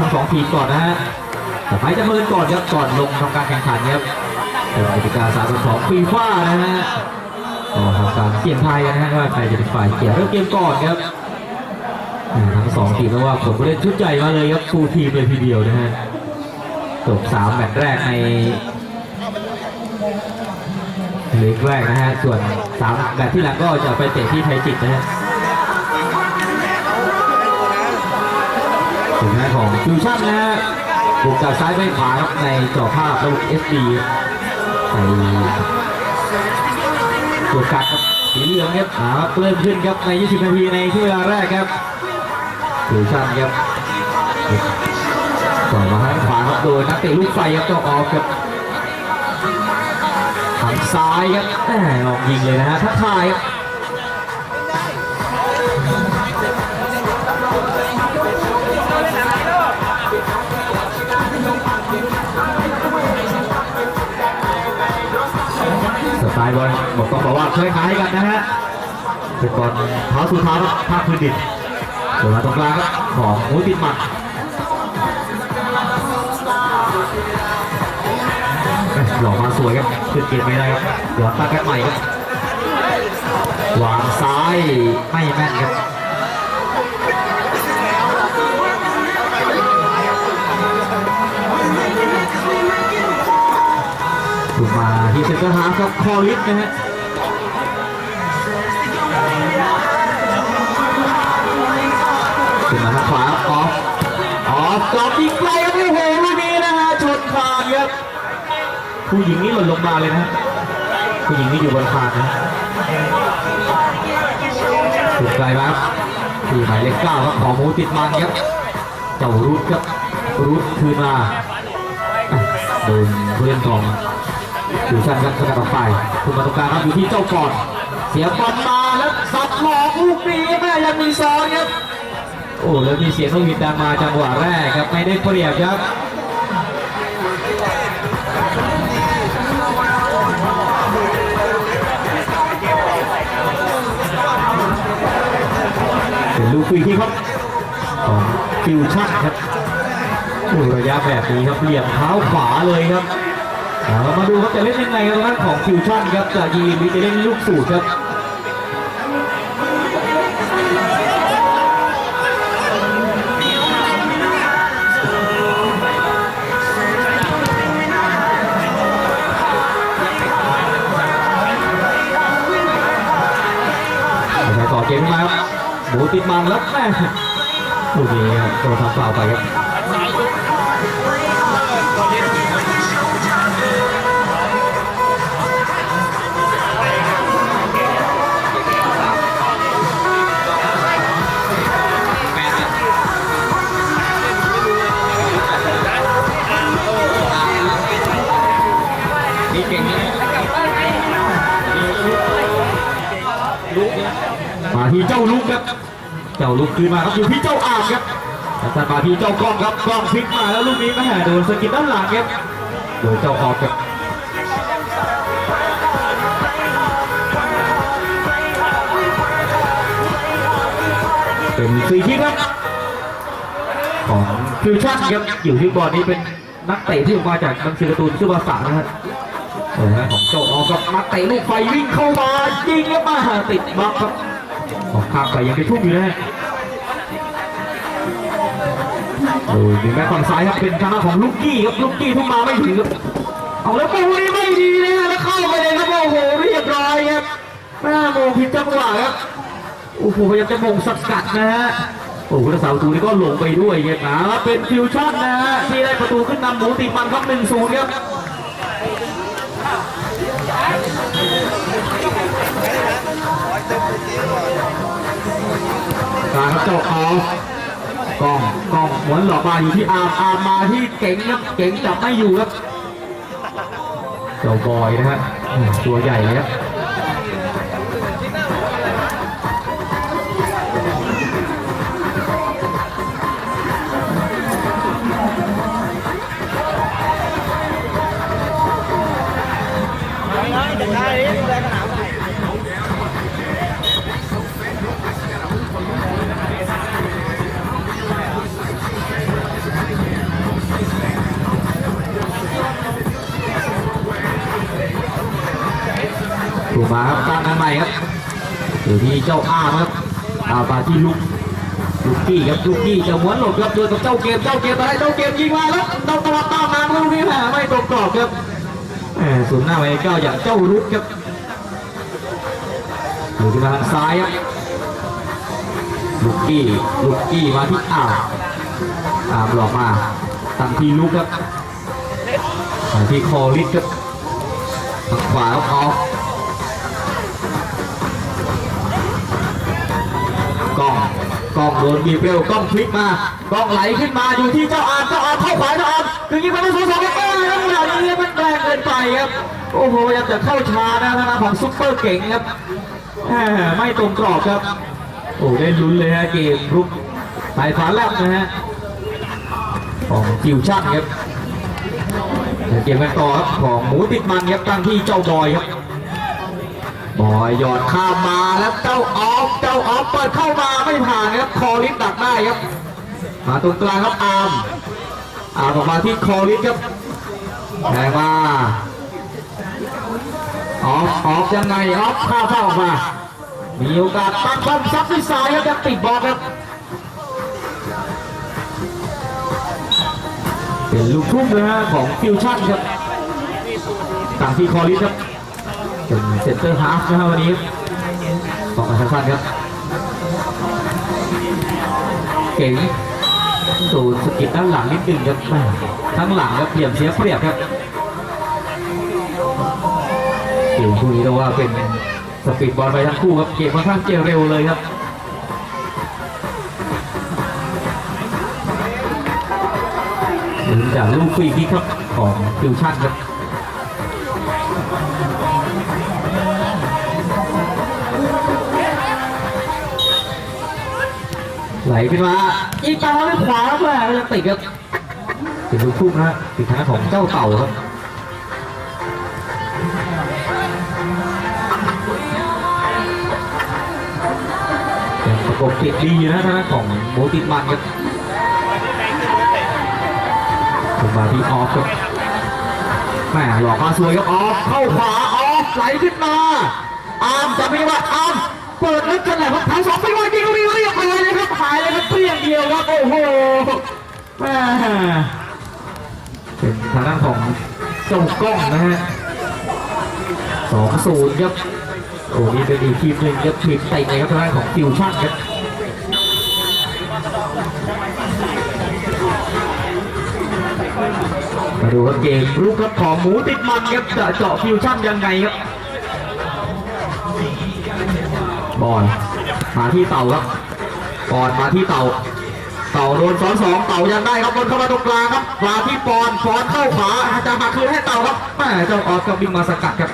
ทั้งสองทีมก่อนนะฮะแต่ไปจะเมินก่อนครับก่อนลงทำการแข่งขันครับเป็นกติกาสากลของฟีฟ่านะฮะก็ทำการเสี่ยงทายนะฮะว่าใครจะเป็นฝ่ายเกี่ยวเริ่มเกมก่อนครับทั้งสองทีมเพราะว่าผมก็เล่นชุดใหญ่มาเลยครับฟูลทีมเลยทีเดียวนะฮะจบสามแมตช์แรกในเล็กแรกนะฮะส่วนสามแมตช์ที่หลังก็จะไปเตะที่ไทยจิตนะฮะ ของฟิวชั่นนะฮะบุกจากซ้ายไปขวาครับในจอภาพระบบ SD ใส่ตัวกัดครับสีเหลืองครับอ่าเริ่มขึ้นครับใน 20 นาทีในช่วงเวลาแรกครับฟิวชั่นครับต่อมาทางขวาครับโดยนักเตะลูกไฟครับเจ้าออฟครับทางซ้ายครับแหมลองยิงเลยนะฮะทักทายครับ สไตล์บอลบอกต้องบอกว่าคล้ายๆกันนะฮะเป็นบอลเท้าสู่เท้ายภาคพื้นดินเดี๋ยวมาตรงกลางครับของมูติดหมัดหลอกมาสวยครับขึ้นเกมไม่ได้ครับเดี๋ยวตั้งกันใหม่ครับวางซ้ายไม่แม่นครับ ที่เซ็นเตอร์ฮาล์ฟครับคอลิสนะฮะขึ้นมาทางขวาออฟออฟกอบยิงไกลครับโอ้โหลูกนี้นะฮะชนคานครับผู้หญิงนี่หล่นลงมาเลยนะผู้หญิงนี่อยู่บนคานนะถูกไกลมากที่หมายเลขเก้าครับของมูติดมันครับเจ้ารูดครับรูดคืนมาโดนผู้เล่นของ ดิวชั่นครับสกัดออกไปคุณมาตรงกลางครับอยู่ที่เจ้าปอดเสียบอลมาแล้วสับหลอกลูกนี้แม่ยังมีซ้อนครับโอ้แล้วมีเสียงนกหวีดดังมาจังหวะแรกครับไม่ได้เปรียบครับเป็นลูกฟรีที่ครับของฟิวชั่นครับระยะแบบนี้ครับเหลี่ยมเท้าขวาเลยครับ เอาเรามาดูครับจะเล่นยังไงครับทางด้านของฟิวชั่นครับจะยิงหรือจะเล่นลูกสูตรครับใช้ต่อเกมมาครับหมูติดมันแล้วแม่ลูกนี้ครับโดนทำฟาวล์ไปครับ มาที่เจ้าลูกครับ เจ้าลูกคืนมาครับอยู่ที่เจ้าอ่างครับแตัดมาที่เจ้ากล้องครับกล้องพลิกมาแล้วลูกนี้แม่โดนสะกิดด้านหลังครับโดยเจ้าออกครับเป็นฟรีคิกครับของฟิวชั่นครับอยู่ที่บอลนี้เป็นนักเตะที่ออกมาจากหนังสือการ์ตูนชื่อว่าสานะครับของเจ้าออกครับนักเตะลูกไฟวิ่งเข้ามายิงแล้วมาติดบล็อกครับ ออกข้างไปยังไปทุ่มอยู่นะฮะโอ้ยดึงแบ็คฝั่งซ้ายครับเป็นทางด้านของลูกกี้ครับลูกกี้ทุ่มมาไม่ถึงครับเอาแล้วปูนี้ไม่ดีนะฮะแล้วเข้าไปเลยครับโอ้โหเรียบร้อยครับแม่โมผิดจังหวะครับโอ้โหพยายามจะมงสกัดนะฮะโอ้โหผู้รักษาประตูนี่ก็หลงไปด้วยครับนะเป็นฟิวชั่นนะฮะที่ได้ประตูขึ้นนำหมูติมันครับหนึ่งศูนย์ครับ กาครับเจ้าออฟกล้องกล้องหมุนหลอกมาอยู่ที่อาร์มอาร์มมาที่เก่งครับเก่งจับไม่อยู่ครับเจ้าบอยนะฮะตัวใหญ่เลยครับ เจ้าอาครับอามาที่ลูกลูกกี้ครับลูกกี้จะม้วนหลบครับโดยกับเจ้าเกมเจ้าเกมอะไรเจ้าเกมยิงมาแล้วเจ้าตะวันตามมาลูกนี้แหมไม่ตรงกรอบครับแหมศูนย์หน้าไว้เก้าอย่างเจ้ารุดครับอยู่ที่ทางซ้ายครับลูกกี้ลูกกี้มาที่อ้าวอ้าวหลอกมาตั้งที่ลูกครับที่คอริสครับขวาออก ล้องโดนบีเร็วกล้องพลิกมากล้องไหลขึ้นมาอยู่ที่เจ้าอามเจ้าอามเข้าขวาเจ้าอามถึงยิงไปได้สองสองแล้วก็ยังเหล่านี้มันแรงเกินไปครับโอ้โหยายามจะเข้าชานะทางของซุปเปอร์เก่งครับไม่ตรงกรอบครับโอ้ได้ลุ้นเลยฮะเกมรุกสายฟ้าแลบนะฮะของจิวชั่นครับเดี๋ยวเกมกันต่อครับของหมูติดมันครับตั้งที่เจ้าบอยครับ บอยหยอดข้ามมาแล้วเจ้าออฟเจ้าออฟเปิดเข้ามาไม่ผ่านครับคอริสดักได้ครับมาตรงกลางครับอาร์มอาร์มออกมาที่คอริสครับแรงมาออฟออฟยังไงออฟข้าวเข้าออกมามีโอกาสตั้งบอลซับด้วยซ้ายครับยังติดบอลครับเป็นลูกทุ่มนะฮะของฟิวชั่นครับต่างที่คอริสครับ เป็นเซนเตอร์ฮาฟนะครับวันนี้ของอาชันครับ เก่งสูนสกิดด้านหลังนิดนึงครับทั้งหลังครับเปลี่ยนเสียเปรียบครับเกมคู่นี้ต้องว่าเป็นสปีดบอลไปทั้งคู่ครับเกมค่อนข้างเกเร็วเลยครับลุ้นจากลูกฟรีคิกครับของฟิวชั่นครับ ไหลขึ้นมาอีกตาไม่ขวาแม่ยังติดครับเป็นลูกทุ่งนะฮะติดทางของเจ้าเต่าครับยังประกบติดดีอยู่นะทางด้านของโบติดมันครับลงมาที่ออฟครับแม่หลอกมาสวยครับออฟเข้าขวาออฟไหลขึ้นมาอาร์มจะไม่ว่าอาร์ม เปิดลึกกันแหละครับทางสองไปว่ายิงลูกนี้เรียบร้อยเลยครับหายเลยครับเปรี้ยงเดียวครับโอ้โหแม่เป็นทางด้านของเจ้ากล้องนะฮะสองศูนย์ครับโอ้นี่เป็นอีกทีมหนึ่งครับทีมเตะเลยครับทางด้านของฟิวชั่นครับมาดูครับเกมลูกครับของหมูติดมันครับจะเจาะฟิวชั่นยังไงครับ บอลมาที่เต่าครับบอลมาที่เต่า เต่าโดนสองสองเต่ายังได้ครับบอลเข้ามาตรงกลางครับมาที่ปอนปอนเข้าขวาจะมาคืนให้เต่าครับแม่เจ้าออสก็วิ่งมาสกัดครับ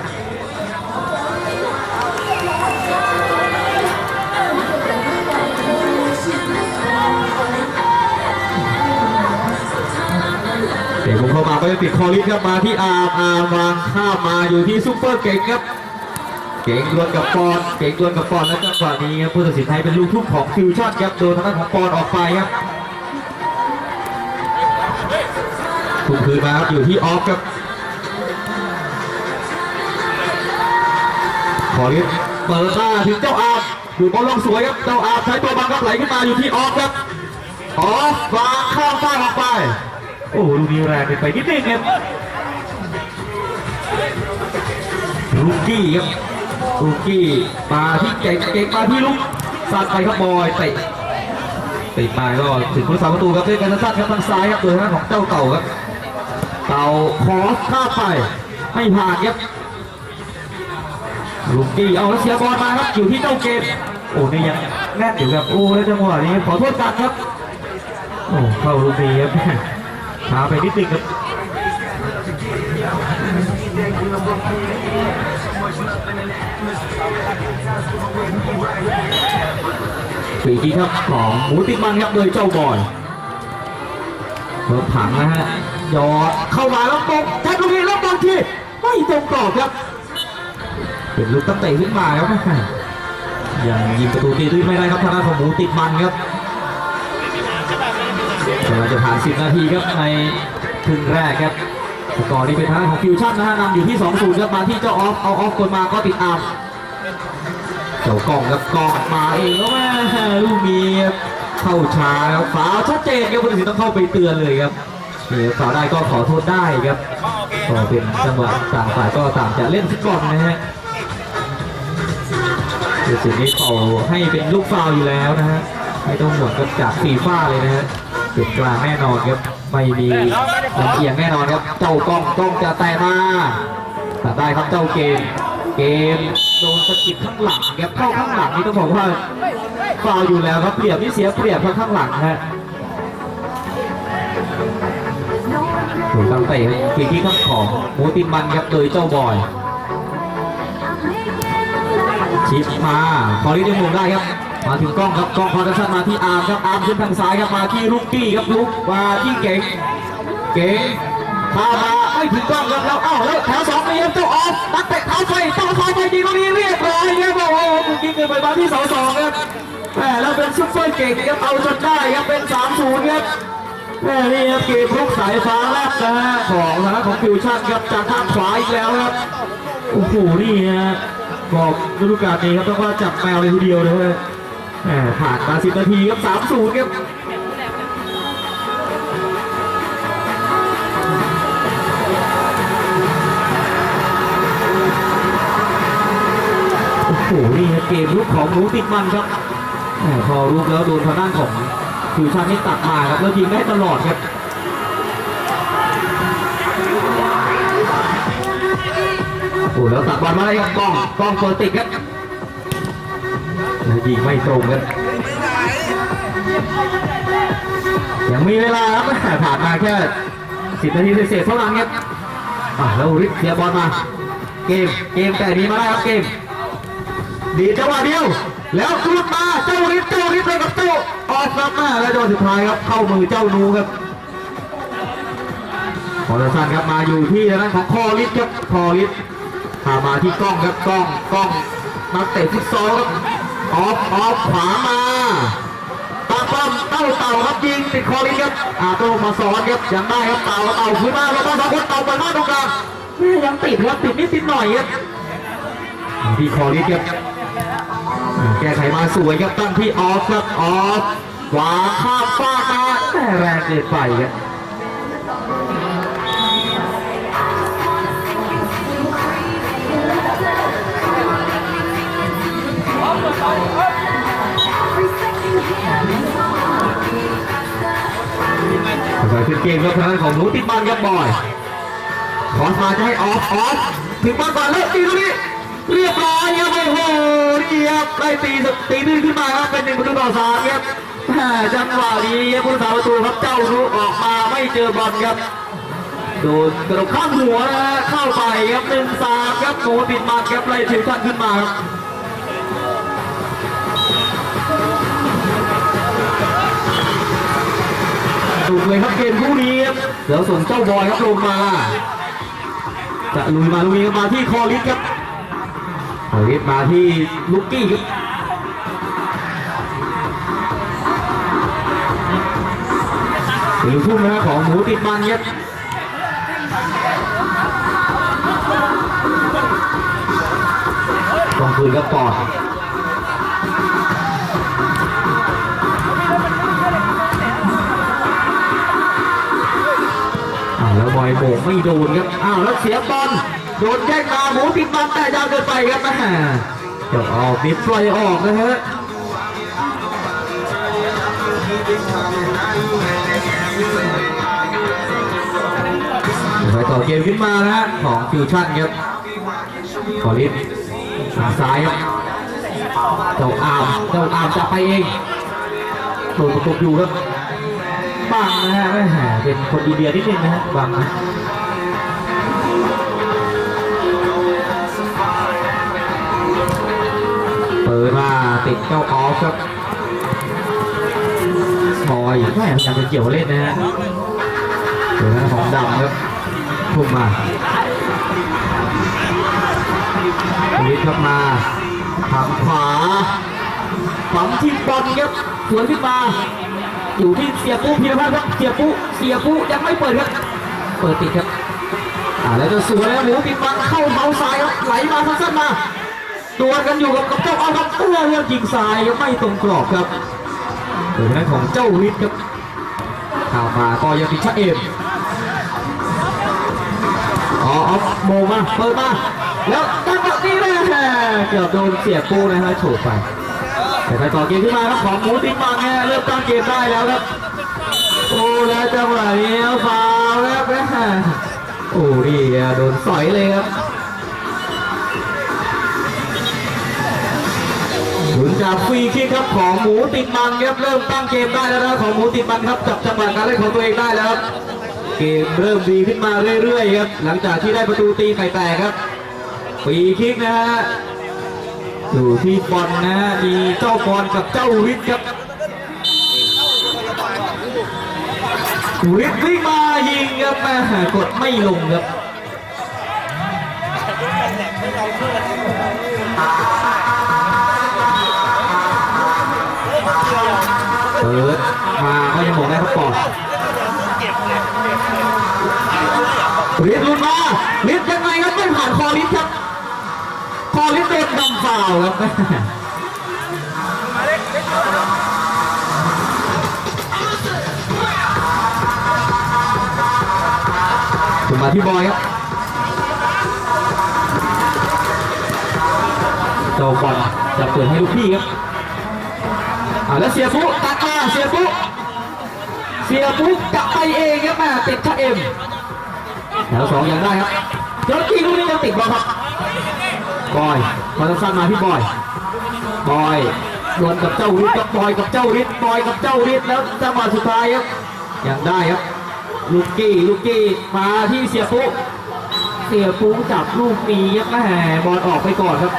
เดี๋ยวผมเข้ามาก็จะติดคอริสครับมาที่อาร์มอาร์มวางข้ามมาอยู่ที่ซุปเปอร์เก่งครับ เก่งดวลกับปอนเก่งดวลกับปอนแล้วจังหวะนี้ครับผู้ตัดสินไทยเป็นลูกทุ่งของฟิวชั่นครับโดนทางด้านของปอนออกไปครับถูกคืนมาครับอยู่ที่ออฟครับขอริสเปิดหน้าถึงเจ้าอาร์มดูบอลลงสวยครับเจ้าอาร์ใช้ตัวบังครับไหลขึ้นมาอยู่ที่ออฟครับออฟวางข้ามฟ้าออกไปโอ้โหลูกนี้แรงไปนิดนึงครับลูกกี้ครับ ลูกี้มาที่เก่งเก่งมาที่ลูกสัดไปครับบอยเตะติดมาก็ถึงผู้สาประตูครับด้วยกันสั้นครับทางซ้ายครับโดยทางของเจ้าเต่าครับเต่าขอข้าไปไม่ผ่านครับลูกกี้เอาแล้วเสียบอลมาครับอยู่ที่เจ้าเกมโอ้นี่ยังแน่นอยู่ครับโอ้แล้วจังหวะนี้ขอโทษกันครับโอ้เข้าลูกี้ครับช้าไปนิดนึงครับ ปีกีครับของหมูติดมันครับโดยเจ้าบอยเพิ่มผังนะฮะยอดเข้ามาแล้วตรงแท็กลูกนี้แล้วบางทีไม่ตรงกรอบครับ เป็นลูกตั้งเตะขึ้นมาครับยังยิงประตูตีด้วยไม่ได้ครับทางด้านของหมูติดมันครับเวลาจะผ่าน 10 นาทีครับในครึ่งแรกครับ กอร์นี้เป็นทางด้านของฟิวชั่นนะฮะนำอยู่ที่ 2-0ครับมาที่เจ้าออฟเอาออฟคนมาก็ติดอาร์มเจ้ากล้องครับกล้องมาเองแล้วแม่ลูกนี้ครับเข้าช้าครับฝาวชัดเจนครับผู้ตัดสินต้องเข้าไปเตือนเลยครับนี่ฝาวได้ก็ขอโทษได้ครับก็เป็นจังหวะต่างฝ่ายก็ต่างจะเล่นฟุตบอลนะฮะผู้ตัดสินนี้เขาให้เป็นลูกฟาวล์อยู่แล้วนะฮะไม่ต้องห่วงกับจากฟีฟ่าเลยนะฮะเป็นกลางแน่นอนครับไม่มี เอียงแน่นอนครับ เจ้ากล้องกล้องจะแต่มาตัดได้ครับเจ้าเกม เกมโดนสกิดข้างหลังครับเข้าข้างหลังนี่ต้องบอกว่าฟาวอยู่แล้วครับเปรียบนี่เสียเปรียบเพราะข้างหลังฮะถูกตั้งเตะฟรีคิกข้างของมูติมันครับโดยเจ้าบอย ชิปมาพอลิได้มุมได้ครับมาถึงกล้องครับกล้องคอนดัชันมาที่อาร์มครับอาร์มขึ้นทางซ้ายครับมาที่ลูกกี้ครับลุกมาที่เก่ง เก่งพามาไม่ถึงกล้องครับแล้วเอ้าแล้วแถวสองมีครับเจ้าออฟนักเตะเท้าไฟเท้าไฟไปดีตรงนี้เรียบร้อยครับโอ้โหเมื่อกี้เกินไปมานที่เสาสองครับแหมแล้วเป็นซุปเปอร์เก่งครับเอาจนได้ครับเป็นสามศูนย์ครับแหมนี่ครับเกมลุกสายฟ้าแลบนะฮะของทางด้านของฟิวชั่นครับจากทางขวาอีกแล้วครับโอ้โหนี่ฮะบอกฤดูกาลนี้ครับต้องว่าจับแมวเลยทีเดียวเลยเว้ยแหมผ่านมาสิบนาทีครับสามศูนย์ครับ โอ้โหนี่ฮะเกมลุกของหมูติดมันครับพอลุกแล้วโดนทางด้านของฟิวชั่นนี่ตัดมาครับแล้วยิงได้ตลอดครับโอ้แล้วตัดบอลมาได้ครับกล้องกล้องเปิดติดครับยิงไม่ตรงครับยังมีเวลาครับผ่านมาแค่สิบนาทีเศษๆเท่านั้นครับแล้วริกเสียบอลมา เกมเกมแต่ดีมาได้ครับเกม ดีจังหวะเดียว แล้วกลุดมาเจ้าริกเจ้าริกเลยกับเจ้าออกครับมาแล้วจังหวะสุดท้ายครับเข้ามือเจ้านูครับพอลสันครับมาอยู่ที่ทางด้านของคอริสครับคอริสพามาที่กล้องครับกล้องกล้องนักเตะฟุตซอลครับออฟออฟขวามาตาป้อมเต้าเต่าครับยิงติดคอริสครับอาโต้มาสอนครับยังได้ครับเต่าเต่าขึ้นมาแล้วก็สองคนเต่าไปมาตรงกลางแม่ยังติดครับติดนิดติดหน่อยครับที่คอริสครับ แก้ไขมาสวยครับตั้งที่ออฟครับออฟขวาข้ามฟามาแม่แรงเกินไปครับใส่ขึ้นเกมครับทางด้านของหนูติดบันครับบอย ขอมาจะให้ออฟออฟถึงบอลก่อนแล้วตีตรงนี้ เรียบร้อยครับโอ้โหนี่ครับได้ตีตีตื้นขึ้นมาครับเป็นหนึ่งประตูต่อสามครับจังหวะนี้ครับผู้สาประตูครับเจ้ารู้ออกมาไม่เจอบอลครับโดนกระโดดข้ามหัวนะเข้าไปครับหนึ่งสามครับหนูติดมันครับไล่ถึงทันขึ้นมาครับถูกเลยครับเกมคู่นี้ครับเดี๋ยวส่งเจ้าบอยครับลงมา จะลุยมาลุยมาที่คอริสครับ คอริสมาที่ลุกกี้ครับเป็นลูกทุ่งนะครับของหมูติดมันครับต้องคืนครับก่อนอ้าแล้วบอยโบกไม่โดนครับ อ้าวแล้วเสียบอล โดนแย่งมาหมูติดบอลแต่ยาวเกินไปครับแม่เดี๋ยวออกนิดปล่อยออกนะฮะไปต่อเกมขึ้นมานะฮะของฟิวชั่นครับขอลิฟทางซ้ายครับเจ้าอามเจ้าอามจะไปเองโดนประกบอยู่ครับบังนะฮะแม่แหมเป็นคนดีเดียนิดนึงนะฮะบังนะ เปิดมาติดเจ้าออฟครับบอยแม่พยายามจะเกี่ยวเล่นนะฮะเดี๋ยวนะของดำครับพุ่งมาลิฟครับมาทางขวาฝังที่บอลครับสวนขึ้นมาอยู่ที่เสียปุ๊พีรพัฒน์ครับเสียปุ๊เสียปุ๊ยังไม่เปิดครับ เปิดติดครับอ่าแล้วจะสวยแล้วหมูปิดบังเข้าเท้าซ้ายครับไหลมาสั้นมา ดวลกันอยู่กับกับเจ้าอาครับเอื้อเรื่องยิงซ้ายครับไม่ตรงกรอบครับโดยทางด้านของเจ้าฤทธิ์ครับข่าวมาก็ยังติชะเอมอ๋อออฟโมมาเปิดมาแล้วตั้งแบบนี้เลยเกือบโดนเสียปูนะฮะโฉบไปแต่ไปต่อเกมขึ้นมาครับของมูติมังแฮเริ่มตั้งเกมได้แล้วครับโอ้แล้วจังหวะนี้ฟาวล์ครับแม่โอ้ดีโดนสอยเลยครับ จากฟรีคิกครับของหมูติดมันครับเริ่มตั้งเกมได้แล้วนะของหมูติดมันครับจับจังหวะการเล่นของตัวเองได้แล้วครับเกมเริ่มดีขึ้นมาเรื่อยๆครับหลังจากที่ได้ประตูตีไข่แตกครับฟรีคิกนะฮะอยู่ที่บอลนะฮะมีเจ้าบอลกับเจ้าวิทย์ครับวิทย์วิ่งมายิงครับแม่กดไม่ลงครับ เปิดมาก็ยังหมดได้ครับก่อนวิทย์ลุนมาวิทย์ยังไงครับไม่ผ่านคอลิฟครับ คอลิฟโดนดำฟาวครับถึงมาที่บอยครับเจ้าบอลจะเปิดให้ลูกพี่ครับอ่าแล้วเสียฟุตัด เสียฟุเสียฟุกลับไปเองครับแม่ติดชะเอ็มแถวสองยังได้ครับเจ้าที่ลูกนี้ยังติดบอลครับบอยมาสั้นมาที่บอยบอยโดวลกับเจ้าฤทธิ์กับบอยกับเจ้าฤทธิ์บอยกับเจ้าฤทธิ์แล้วจังหวะสุดท้ายครับยังได้ครับลูกกี้ลูกกี้มาที่เสียปุ๊เสียปุ๊จับลูกนี้ครับแม่บอลออกไปก่อนครับ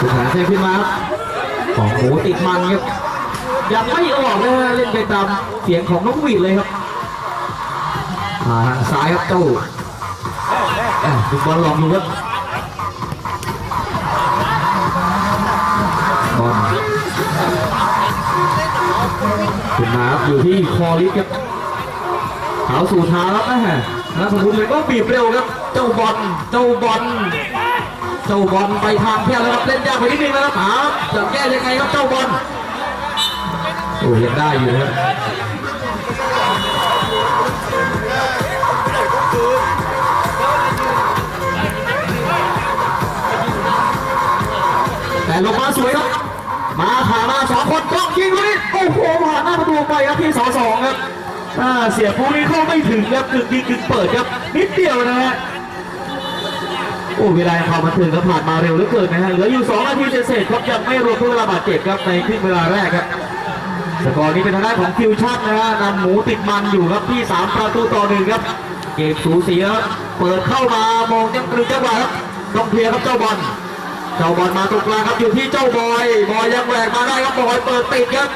สุดท้ายเซขึ้นมาครับ ของหมูติดมันครับยังไม่ออกเลยฮะเล่นไปตามเสียงของนกหวีดเลยครับมาทางซ้ายครับเจ้าดูบอลลองดูครับบอลขึ้นมาครับอยู่ที่คอลิสครับเท้าสู่เท้าครับนะฮะนักสมุนเลยก็บีบเร็วครับ เจ้าบอลเจ้าบอล เจ้าบอลไปทางแค่แล้วครับเล่นยากไปนิดนึงนะครับหาจะแก้ยังไงครับเจ้าบอลโอ้ยังได้อยู่นะครับแต่ลงมาสวยครับ มาผ่านมาสองคนกล้องยิงลูกนี้โอ้โหผ่านหน้าประตูไปครับที่สองสองครับอ่าเสียผู้นี้เข้าไม่ถึงครับกึ่งยิงกึ่งเปิดครับนิดเดียวนะฮะ โอ้เวลาความบันเทิงก็ผ่านมาเร็วเหลือเกินนะฮะเหลืออยู่2นาทีเศษครับยังไม่รวมทุกเวลาบาดเจ็บครับในครึ่งเวลาแรกครับสกอร์นี้เป็นทางด้านของฟิวชั่นนะฮะนำหมูติดมันอยู่ครับที่ 3 ประตูต่อหนึ่งครับ เกมสูสีครับเปิดเข้ามามองจังกรึจังหวะครับต้องเคลียร์ครับเจ้าบอลเจ้าบอลมาตรงกลางครับอยู่ที่เจ้าบอยบอยยังแหวกมาได้ครับบอยเปิดติดครับ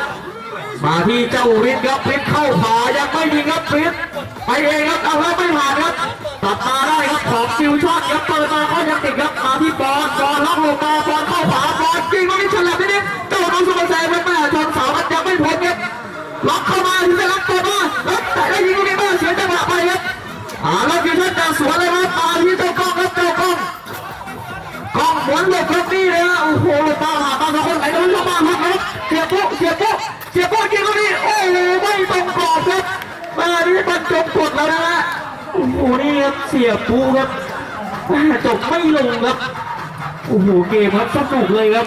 มาที่เจ้าฤทธิ์ครับฤทธิ์เข้าขวายังไม่ยิงครับฤทธิ์ไปเองครับเอาแล้วไม่ผ่านครับ ตัดมาได้ครับของซิวชอตครับเปิดมาก็ยังติดครับมาที่บอลบอลล็อกลงมาบอลเข้าขวาบอลยิงลูกนี้ฉลับนิดนิดเจ้าน้องสุภาชัยครับแม่ชนเสาครับยังไม่พ้นครับล็อกเข้ามาถึงจะล็อกตัวมาแล้วแต่ได้ยิงลูกนี้มาเสียจังหวะไปครับอ่าแล้วฟิวชอตจะสวนเลยครับมาที่เจ้ากล้องครับเจ้ากล้องกล้องหมุนหลบครับนี่เลยฮะโอ้โหหลบมาหามาสองคนไหลโดนเข้ามาครับเสียปุ๊เสียปุ๊เสียปุ๊ยิงลูกนี้โอ้โหไม่ตรงกรอบครับมานี่มันจบกดแล้วนะฮะ โอ้โหนี่ครับเสียปุ๊ครับจบไม่ลงครับโอ้โหเกมครับสนุกเลยครับ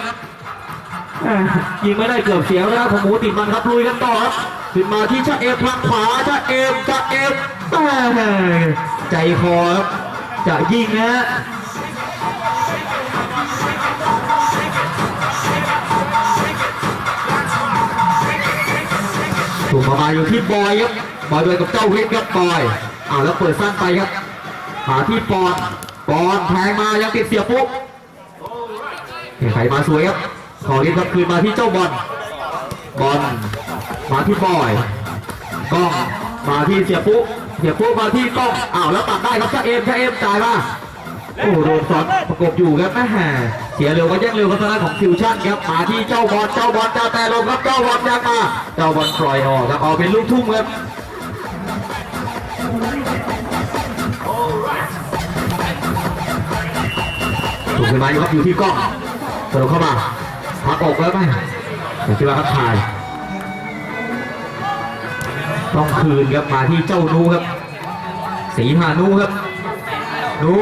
ยิงไม่ได้เกือบเสียแล้วของหมูติดมันครับลุยกันต่อครับขึ้นมาที่ชะเอมทางขวาชะเอมชะเอมแม่ใจคอครับจะยิงนะถูกมามาอยู่ที่บอยครับบอยโดยกับเจ้าวิทย์ครับบอย อ้าวแล้วเปิดสั้นไปครับหาที่ปอนปอนแทงมายังติดเสียปุ๊บไขมาสวยครับขอรีบครับคืนมาที่เจ้าบอลบอลมาที่บอยกล้องมาที่เสียปุ๊บเสียปุ๊บมาที่กล้องอ้าวแล้วตัดได้ครับชาเอมชาเอมจ่ายมาโอ้โดนซ้อนประกบอยู่ครับแม่แห่เสียเร็วก็แย่งเร็วครับทางด้านของฟิวชั่นครับมาที่เจ้าบอลเจ้าบอลเจ้าแต่ลงครับเจ้าบอลยังมาเจ้าบอลปล่อยออกครับออกเป็นลูกทุ่งครับ ถูกขึ้นมาอยู่ครับอยู่ที่กล้องตลงเข้ามาพักอกแล้วไหมผมคิดว่าครับถ่ายต้องคืนครับมาที่เจ้านูครับ สีหานูครับนู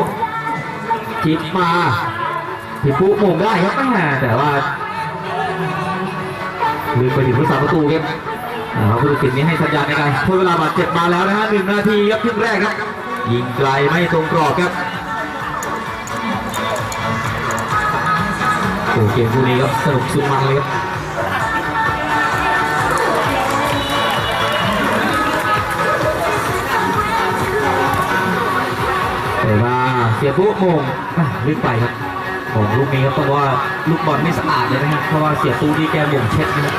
จิตมาผิดปุ๊โมงได้ครับแม่แต่ว่าลืมไปถึงผู้สาประตูครับ อ่าผู้ตัดสินนี้ให้สัญญาณในการทดเวลาบาดเจ็บมาแล้วนะฮะหนึ่งนาทีครับครึ่งแรกครับ ยิงไกลไม่ตรงกรอบครับโอ้เกมคู่นี้ครับสนุกสุดมันเลยครับแต่ว่าเสียปุ๊โมงลึกไปครับโมงลูกนี้ครับต้องว่าลูกบอลไม่สะอาดเลยนะครับเพราะว่าเสียตู้ที่แกโมงเช็ดนะครับ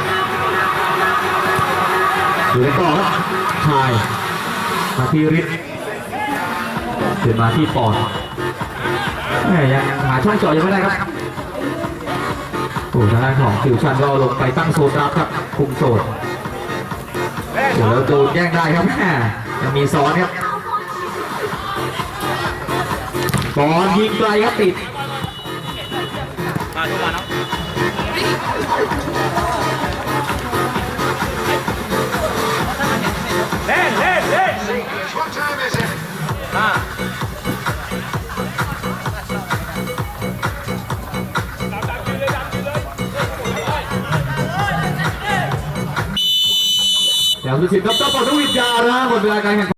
อยู่ในต่อครับชายมาที่ฤทธิ์ขึ้นมาที่ปอดแหม่ยังหาช่องเจาะยังไม่ได้ครับโอ้ทางด้านของคิวชันก็ลงไปตั้งโซนรับครับ คุมโซนโอ้แล้วโดนแย่งได้ครับแหม่ยังมีซ้อนครับบอลยิงไกลครับติดมาทุกวันนะ แถวที่สิบครับเจ้าปอดวิทยานะหมดเวลาการแข่งขัน